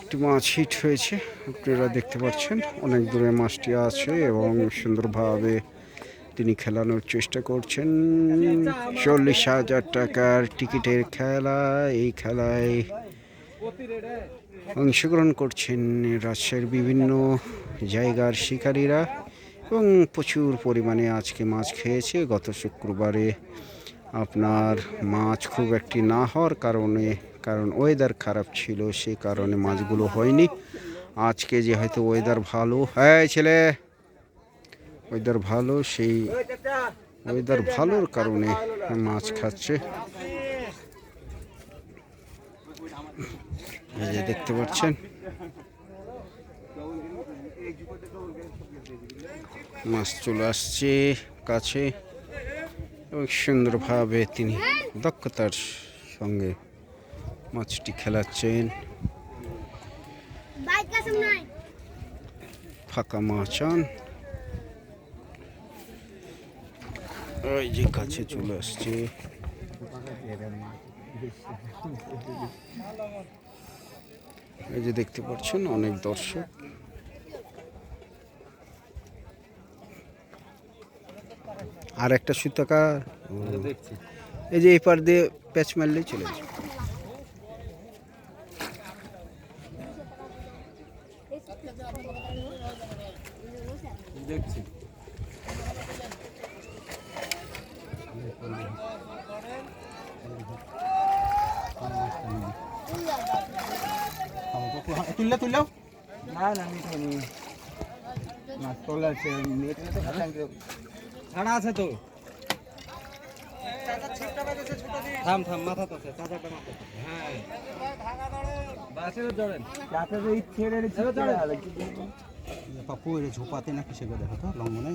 একটি মাছ হিট হয়েছে, আপনারা দেখতে পাচ্ছেন। অনেক দূরে মাছটি আছে এবং সুন্দরভাবে তিনি খেলানোর চেষ্টা করছেন। চল্লিশ হাজার টাকার টিকিটের খেলা, এই খেলায় অংশগ্রহণ করছেন রাজশাহীর বিভিন্ন জায়গার শিকারীরা এবং প্রচুর পরিমাণে আজকে মাছ খেয়েছে। গত শুক্রবারে আপনার মাছ খুব একটি না হওয়ার কারণে, কারণ ওয়েদার খারাপ ছিল, সে কারণে মাছগুলো হয়নি। আজকে যে হয়তো ওয়েদার ভালো হ্যাঁ ছেলে ওয়েদার ভালো, সেই ওয়েদার ভালোর কারণে মাছ খাচ্ছে। দেখতে পাচ্ছেন, মাছ চলে আসছে কাছে। এবং সুন্দরভাবে তিনি দক্ষতার সঙ্গে মাছটি খেলাচ্ছেন। ফাঁকা মাচান ওই যে কাছে চলে আসছে। এই যে দেখতে পাচ্ছেন অনেক দর্শক। আর একটা সুতাকা এই যে এই পার দিয়ে প্যাচ মারলেই চলে যাবে দেখছি। তুললে তুললেও? না না হয়নি মাছ তোলা আছে নেট তো ছাড়া আছে তো। থাম থাম মাথা তো আছে চাচাটা মাথা হ্যাঁ। জড়েন ইচ্ছে পাপু এর ঝোপাতে না কিসে করে দেখো তো লঙ্ঘনে?